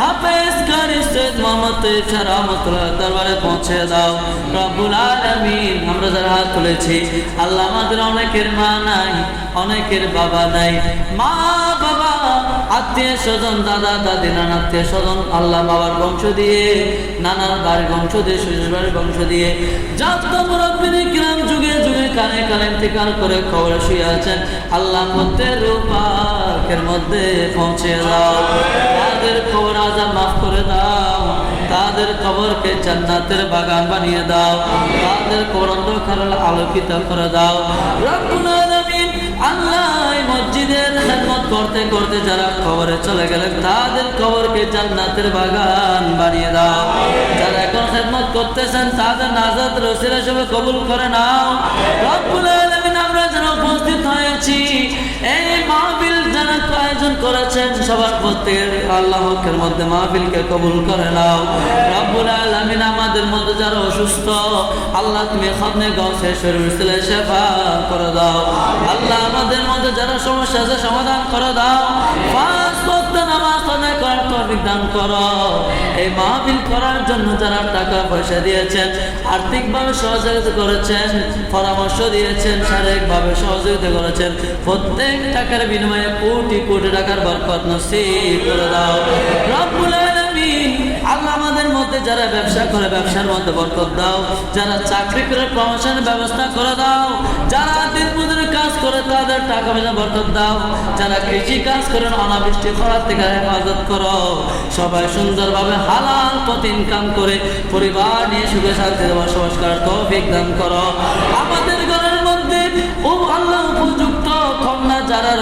হাফেজ কারি সৈয়দ মোহাম্মদ রহমতুল্লাহ দরবারে পৌঁছে দাও। রব্বুল আলামিন, আমরা যারা হাত তুলেছি, আল্লাহ আমাদের অনেকের মা নাই, অনেকের বাবা নাই। মা বাবা আত্মীয় স্বজন, দাদা, দাদি, নানা আত্মীয় স্বজন, আল্লাহ বাবার বংশ দিয়ে, নানার বাড়ির বংশ দিয়ে শ্বশুর বাড়ির বংশ দিয়ে, যত মুরব্বিনী কিরাম যুগে যুগে কানে কানে ইন্তেকাল করে খবরে শুয়ে আছেন, আল্লাহ মধ্যে রূপাকের মধ্যে পৌঁছে দাও। তাদের খবর আজাব মাফ করে দাও। তাদের কবরকে জান্নাতের বাগান বানিয়ে দাও। তাদের কবর অন্ধকার আলোকিত করে দাও। রব্বুল আল্লাহ মসজিদের খেদমত করতে করতে যারা খবরে চলে গেলেন তাদের খবরকে জান্নাতের বাগান বানিয়ে দাও। যারা এখন খেদমত করতেছেন, তাদের নাজাত রসিল হিসেবে কবুল করে নাও। সবার প্রত্যেকের আল্লাহকের মধ্যে মাহফিলকে কবুল করে নাও। রব্বুল আলামিন আমাদের মধ্যে যারা অসুস্থ, আল্লাহ তুমি খতনে গছে শরীর ছেলে শেফা করে দাও। আল্লাহ আমাদের মধ্যে যারা সমস্যা আছে সমাধান করে দাও। নামাজ করার তৌফিক দান করো। এই মাহফিল করার জন্য যারা টাকা পয়সা দিয়েছেন, আর্থিকভাবে সহযোগিতা করেছেন, পরামর্শ দিয়েছেন, শারীরিকভাবে সহযোগিতা করেছেন, প্রত্যেক টাকার বিনিময়ে কোটি কোটি টাকার বরকত নসিব করে দাও। রব্বুল মধ্যে যারা ব্যবসা করে, ব্যবসার মধ্যে বরকত দাও। যারা চাকরি করে প্রমোশনের ব্যবস্থা করে দাও। যারা দিন মজুরি কাজ করে, তাদের টাকা পয়সা বরকত দাও। যারা কৃষি কাজ করেন অনাবৃষ্টি করার থেকে হেফাজত করো। সবাই সুন্দরভাবে হালাল পথ ইনকাম করে, পরিবার নিয়ে সুখে শান্তিতে বসবাস করার তৌফিক দান করো। আমাদের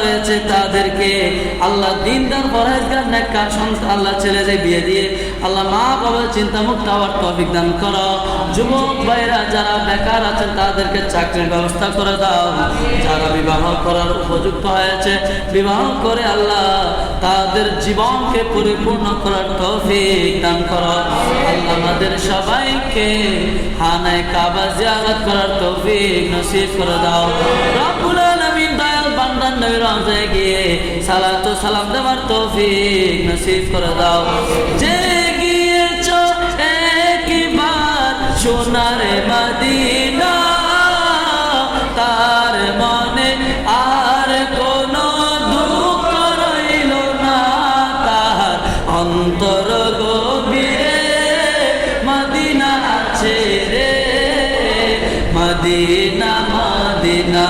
রয়েছে তাদেরকে। আল্লাহ দিনদার, পরহেজগার, নেককার সন্তান আল্লাহ ছেলেদের বিয়ে দিয়ে আল্লাহ মা বাবার চিন্তা মুক্ত হওয়ার তৌফিক দান করো। যুবক ভাইরা যারা বেকার আছেন, তাদেরকে চাকরির ব্যবস্থা করে দাও। যারা বিবাহ করার উপযুক্ত হয়েছে, বিবাহ করে আল্লাহ তাদের জীবনকে পরিপূর্ণ করার তৌফিক দান করো। আল্লাহ আমাদের সবাইকে হানায় কাবা জিয়ারত করার তৌফিক নসিব করে দাও। নবীর রওজায় গিয়ে সালাতু সালাম দেওয়ার তৌফিক নসিব করে দাও। যে গিয়েছ একবার সোনারে মদিনা, তার মনে আর কোনো দুঃখ রইল না। তার অন্তর গভীরে মদিনা আছে রে। মদিনা মদিনা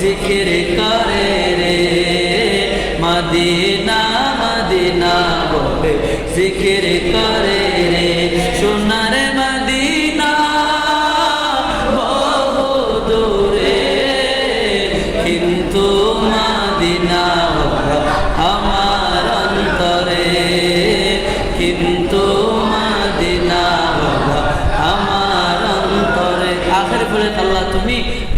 জিকির করে রে। মদিনা মদিনা বলে জিকির করে রে। সোনার মদিনা বহু দূরে, কিন্তু মদিনা আমার অন্তরে। কিন্তু মদিনা আমার অন্তরে। আখের পরে আল্লাহ তুমি